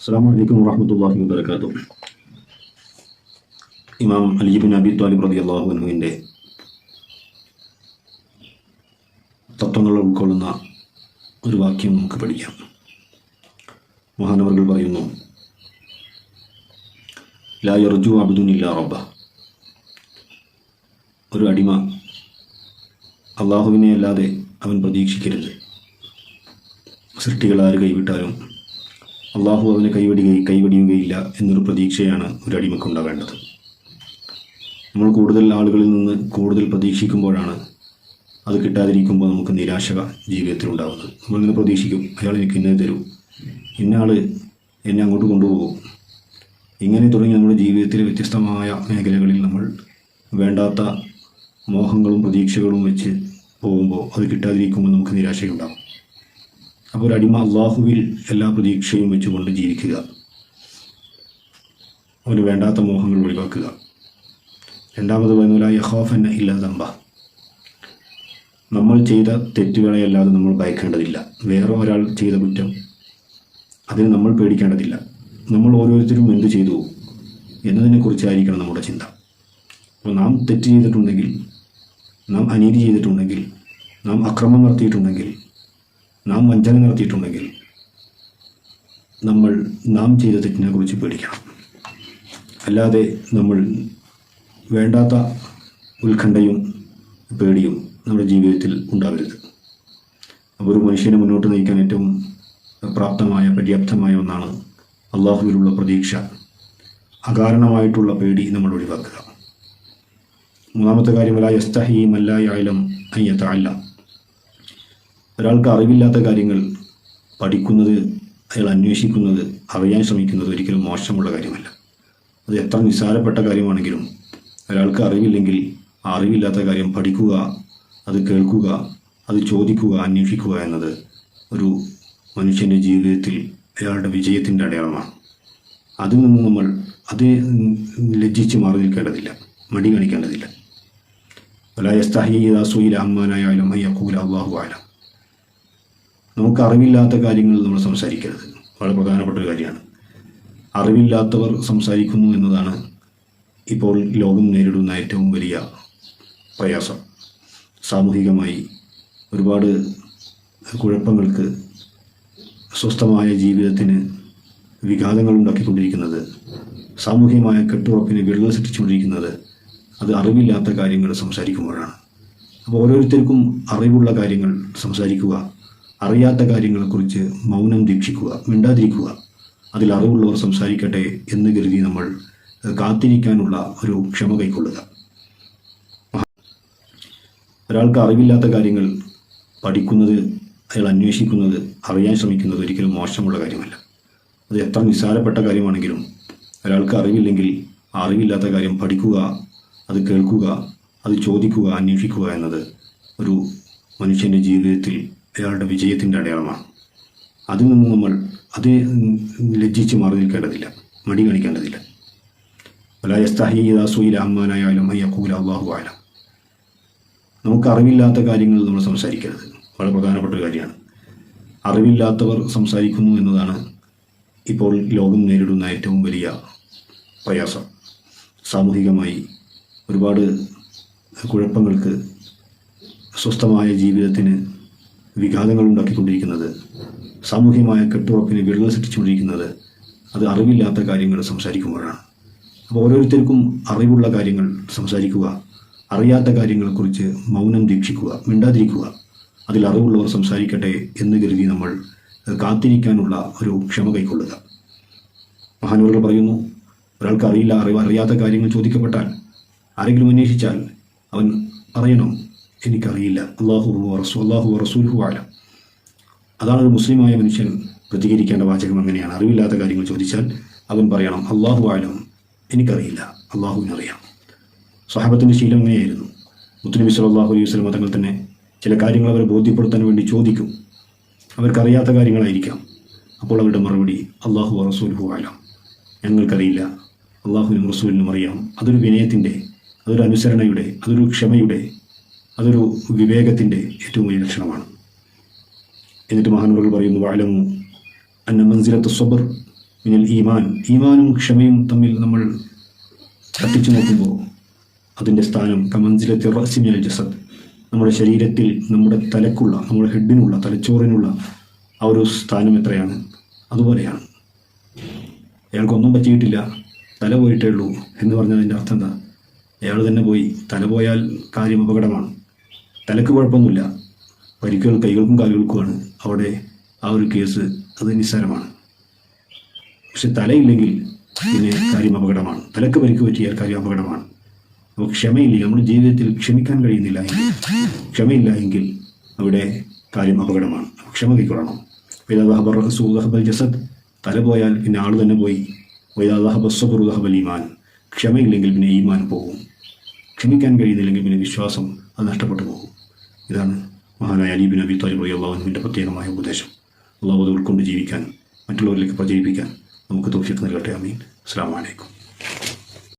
അസ്സാം വലൈക്കും വാഹമത്തല്ലാഹി വാബർക്കാത്തു ഇമാം അലിബിൻ അബി താലിബ് റതി അള്ളാഹുവിന്റെ തത്വങ്ങൾ ഉൾക്കൊള്ളുന്ന ഒരു വാക്യം നമുക്ക് പഠിക്കാം. പറയുന്നു ലാ യർജു അബ്ദുനില്ല റബ്ബ. ഒരു അടിമ അള്ളാഹുവിനെ അല്ലാതെ അവൻ പ്രതീക്ഷിക്കരുത്. സൃഷ്ടികൾ ആര് കൈവിട്ടാലും അള്ളാഹു അവനെ കൈവടിയുകയും കൈവടിയുകയില്ല എന്നൊരു പ്രതീക്ഷയാണ് ഒരു അടിമക്കുണ്ടാവേണ്ടത്. നമ്മൾ കൂടുതൽ ആളുകളിൽ നിന്ന് കൂടുതൽ പ്രതീക്ഷിക്കുമ്പോഴാണ് അത് കിട്ടാതിരിക്കുമ്പോൾ നമുക്ക് നിരാശ ജീവിതത്തിൽ ഉണ്ടാകുന്നത് നമ്മളിങ്ങനെ പ്രതീക്ഷിക്കും അയാൾ എനിക്ക് ഇന്നത് തരൂ. ഇന്നയാൾ എന്നെ അങ്ങോട്ട് കൊണ്ടുപോകും. ഇങ്ങനെ തുടങ്ങി നമ്മുടെ ജീവിതത്തിലെ വ്യത്യസ്തമായ മേഖലകളിൽ നമ്മൾ വേണ്ടാത്ത മോഹങ്ങളും പ്രതീക്ഷകളും വെച്ച് പോകുമ്പോൾ അത് കിട്ടാതിരിക്കുമ്പോൾ നമുക്ക് നിരാശയുണ്ടാകും. അപ്പോൾ ഒരു അടിമ അള്ളാഹുവിൽ എല്ലാ പ്രതീക്ഷയും വെച്ചുകൊണ്ട് ജീവിക്കുക. അവന് വേണ്ടാത്ത മോഹങ്ങൾ ഒഴിവാക്കുക. രണ്ടാമത് പറയുന്ന യഹോഫന്ന എന്ന ഇല്ലാതമ്പ നമ്മൾ ചെയ്ത തെറ്റുകളെയല്ലാതെ നമ്മൾ ഭയക്കേണ്ടതില്ല. വേറെ ഒരാൾ ചെയ്ത കുറ്റം അതിന് നമ്മൾ പേടിക്കേണ്ടതില്ല. നമ്മൾ ഓരോരുത്തരും എന്ത് ചെയ്തു എന്നതിനെക്കുറിച്ചായിരിക്കണം നമ്മുടെ ചിന്ത. അപ്പോൾ നാം തെറ്റ് ചെയ്തിട്ടുണ്ടെങ്കിൽ നാം അനീതി ചെയ്തിട്ടുണ്ടെങ്കിൽ നാം അക്രമം നടത്തിയിട്ടുണ്ടെങ്കിൽ നാം വഞ്ചന നടത്തിയിട്ടുണ്ടെങ്കിൽ നമ്മൾ നാം ചെയ്ത തെറ്റിനെ കുറിച്ച് പേടിക്കണം. അല്ലാതെ നമ്മൾ വേണ്ടാത്ത ഉത്കണ്ഠയും പേടിയും നമ്മുടെ ജീവിതത്തിൽ ഉണ്ടാവരുത്. അപ്പോൾ ഒരു മനുഷ്യനെ മുന്നോട്ട് നയിക്കാൻ ഏറ്റവും പ്രാപ്തമായ പര്യാപ്തമായ ഒന്നാണ് അള്ളാഹുവിലുള്ള പ്രതീക്ഷ. അകാരണമായിട്ടുള്ള പേടി നമ്മൾ ഒഴിവാക്കുക. മൂന്നാമത്തെ കാര്യം അല്ല യസ്തഹി മല്ലായ അയലം അയ്യത്ത അല്ല ഒരാൾക്ക് അറിവില്ലാത്ത കാര്യങ്ങൾ പഠിക്കുന്നത് അയാൾ അന്വേഷിക്കുന്നത് അറിയാൻ ശ്രമിക്കുന്നത് ഒരിക്കലും മോശമുള്ള കാര്യമല്ല. അത് എത്ര നിസ്സാരപ്പെട്ട കാര്യമാണെങ്കിലും ഒരാൾക്ക് അറിവില്ലെങ്കിൽ അറിവില്ലാത്ത കാര്യം പഠിക്കുക അത് കേൾക്കുക അത് ചോദിക്കുക അന്വേഷിക്കുക എന്നത് ഒരു മനുഷ്യന്റെ ജീവിതത്തിൽ അയാളുടെ വിജയത്തിന്റെ അടയാളമാണ്. അതിൽ നിന്ന് നമ്മൾ അത് ലജ്ജിച്ച് മാറി നിൽക്കേണ്ടതില്ല മടി കാണിക്കേണ്ടതില്ല. വലായസ്താഹിസുയില അമ്മാനായാലും അയ്യക്കൂല അള്ളാഹു ആയാലും നമുക്ക് അറിവില്ലാത്ത കാര്യങ്ങൾ നമ്മൾ സംസാരിക്കരുത്. വളരെ പ്രധാനപ്പെട്ട ഒരു കാര്യമാണ്. അറിവില്ലാത്തവർ സംസാരിക്കുന്നു എന്നതാണ് ഇപ്പോൾ ലോകം നേരിടുന്ന ഏറ്റവും വലിയ പ്രയാസം. സാമൂഹികമായി ഒരുപാട് കുഴപ്പങ്ങൾക്ക് സ്വസ്ഥമായ ജീവിതത്തിന് വിഘാതങ്ങൾ ഉണ്ടാക്കിക്കൊണ്ടിരിക്കുന്നത് സാമൂഹികമായ കെട്ടുറപ്പിന് വിള്ളൽ സൃഷ്ടിച്ചുകൊണ്ടിരിക്കുന്നത് അത് അറിവില്ലാത്ത കാര്യങ്ങൾ സംസാരിക്കുമ്പോഴാണ്. അപ്പോൾ ഓരോരുത്തർക്കും അറിവുള്ള കാര്യങ്ങൾ സംസാരിക്കുക അറിയാത്ത കാര്യങ്ങളെക്കുറിച്ച് മൗനം ദീക്ഷിക്കുക മിണ്ടാതിരിക്കുക അതിൽ അറിവുള്ളവർ സംസാരിക്കട്ടെ എന്ന് കരുതി നമ്മൾ കാത്തിരിക്കാനുള്ള ഒരു ക്ഷമ കൈക്കൊള്ളുക. ഒരാൾക്ക് അറിവില്ലാത്ത കാര്യങ്ങൾ പഠിക്കുന്നത് അയാൾ അന്വേഷിക്കുന്നത് അറിയാൻ ശ്രമിക്കുന്നത് ഒരിക്കലും മോശമുള്ള കാര്യമല്ല. അത് എത്ര നിസ്സാരപ്പെട്ട കാര്യമാണെങ്കിലും ഒരാൾക്ക് അറിവില്ലെങ്കിൽ അറിവില്ലാത്ത കാര്യം പഠിക്കുക അത് കേൾക്കുക അത് ചോദിക്കുക അന്വേഷിക്കുക എന്നത് ഒരു മനുഷ്യന്റെ ജീവിതത്തിൽ അയാളുടെ വിജയത്തിന്റെ അടയാളമാണ്. അതിൽ നിന്ന് നമ്മൾ അതിനെ ലജ്ജിച്ച് മാറി നിൽക്കേണ്ടതില്ല. മടി കാണിക്കേണ്ടതില്ല. വലായസ്താഹിസുയില അമ്മാനായാലും അയ്യക്കൂല അള്ളാഹു ആയാലും നമുക്ക് അറിവില്ലാത്ത കാര്യങ്ങൾ നമ്മൾ സംസാരിക്കരുത്. വളരെ പ്രധാനപ്പെട്ട കാര്യമാണ്. അറിവില്ലാത്തവർ സംസാരിക്കുന്നു എന്നതാണ് ഇപ്പോൾ ലോകം നേരിടുന്ന ഏറ്റവും വലിയ പ്രയാസം. സാമൂഹികമായി ഒരുപാട് കുഴപ്പങ്ങൾക്ക് സ്വസ്ഥമായ ജീവിതത്തിന് വിഘാതങ്ങൾ ഉണ്ടാക്കിക്കൊണ്ടിരിക്കുന്നത് സാമൂഹ്യമായ കെട്ടുറപ്പിന് വിള്ളൽ സൃഷ്ടിച്ചുകൊണ്ടിരിക്കുന്നത് അത് അറിവില്ലാത്ത കാര്യങ്ങൾ സംസാരിക്കുമ്പോഴാണ്. അപ്പോൾ ഓരോരുത്തർക്കും അറിവുള്ള കാര്യങ്ങൾ സംസാരിക്കുക അറിയാത്ത കാര്യങ്ങളെക്കുറിച്ച് മൗനം ദീക്ഷിക്കുക മിണ്ടാതിരിക്കുക അതിൽ അറിവുള്ളവർ സംസാരിക്കട്ടെ എന്ന് കരുതി നമ്മൾ കാത്തിരിക്കാനുള്ള ഒരു ക്ഷമ കൈക്കൊള്ളുക. മഹാനവറുകൾ പറയുന്നു ഒരാൾക്ക് അറിയില്ല അറിവ് അറിയാത്ത കാര്യങ്ങൾ ചോദിക്കപ്പെട്ടാൽ ആരെങ്കിലും അന്വേഷിച്ചാൽ അവൻ പറയണം എനിക്കറിയില്ല. അള്ളാഹു റസൂ അള്ളാഹു റസൂൽഹു ആലം അതാണ് ഒരു മുസ്ലിമായ മനുഷ്യൻ പ്രതികരിക്കേണ്ട വാചകം അങ്ങനെയാണ്. അറിവില്ലാത്ത കാര്യങ്ങൾ ചോദിച്ചാൽ അവൻ പറയണം അള്ളാഹു ആലം എനിക്കറിയില്ല. അള്ളാഹുവിനറിയാം സ്വഹാബത്തിന്റെ ശീലം അങ്ങനെയായിരുന്നു. മുത്തുനബി സല്ലാഹു അലൈഹി വസ്ലം തങ്ങൾ തന്നെ ചില കാര്യങ്ങൾ അവരെ ബോധ്യപ്പെടുത്താൻ വേണ്ടി ചോദിക്കും. അവർക്കറിയാത്ത കാര്യങ്ങളായിരിക്കാം. അപ്പോൾ അവരുടെ മറുപടി അള്ളാഹു റസൂൽഹു ആലം ഞങ്ങൾക്കറിയില്ല. അള്ളാഹുവിനും റസൂലിനും അറിയാം. അതൊരു വിനയത്തിന്റെ അതൊരു അനുസരണയുടെ അതൊരു ക്ഷമയുടെ അതൊരു വിവേകത്തിന്റെ ഏറ്റവും വലിയ ലക്ഷണമാണ്. എന്നിട്ട് മഹാനുകൾ പറയുന്നു വാലമു അന്ന മൻസിലത്ത് സ്വബർ മിനൽ ഈമാൻ. ഈമാനും ക്ഷമയും തമ്മിൽ നമ്മൾ തട്ടിച്ചു നോക്കുമ്പോൾ അതിന്റെ സ്ഥാനം കമൻസിലത്തെ റസിമിയൽ ജസദ്. നമ്മുടെ ശരീരത്തിൽ നമ്മുടെ തലക്കുള്ള നമ്മുടെ ഹെഡിനുള്ള തലച്ചോറിനുള്ള ആ ഒരു സ്ഥാനം എത്രയാണ്? അതുപോലെയാണ്. അയാൾക്കൊന്നും പറ്റിയിട്ടില്ല തല പോയിട്ടേ ഉള്ളൂ എന്ന് പറഞ്ഞതിന്റെ അർത്ഥം എന്താ? അയാൾ തന്നെ പോയി തല പോയാൽ കാര്യം അപകടമാണ്. തലക്ക് കുഴപ്പമൊന്നുമില്ല. പരിക്കുകൾ കൈകൾക്കും കാലുകൾക്കുമാണ് അവിടെ ആ ഒരു കേസ്. അത് നിസ്സാരമാണ്. പക്ഷെ തലയില്ലെങ്കിൽ പിന്നെ കാര്യം അപകടമാണ്. തലക്ക് പരിക്ക് പറ്റിയാൽ കാര്യം അപകടമാണ്. അപ്പോൾ ക്ഷമയില്ല. നമ്മുടെ ജീവിതത്തിൽ ക്ഷമിക്കാൻ കഴിയുന്നില്ല ക്ഷമയില്ല എങ്കിൽ അവിടെ കാര്യം അപകടമാണ്. ക്ഷമ കൈക്കൊള്ളണം. വൈദാഹബൽ ജസദ്. തല പോയാൽ പിന്നെ ആൾ തന്നെ പോയി. വൈദാഹബസ്വബുറുദഹബൽ ഈമാൻ. ക്ഷമയില്ലെങ്കിൽ പിന്നെ ഈമാൻ പോകും. ക്ഷമിക്കാൻ കഴിയുന്നില്ലെങ്കിൽ പിന്നെ വിശ്വാസം അത് നഷ്ടപ്പെട്ടു പോകും. ഇതാണ് മഹാനായ അലീബിൻ അബി താലിബ് അള്ളാഹുവിന്റെ പ്രത്യേകമായ ഉപദേശം. അള്ളാഹു അത് ഉൾക്കൊണ്ട് ജീവിക്കാൻ മറ്റുള്ളവരിലേക്ക് പ്രചരിപ്പിക്കാൻ നമുക്ക് തോഫിക്ക് നൽകട്ടെ അമീൻ അസ്സാം വലൈക്കും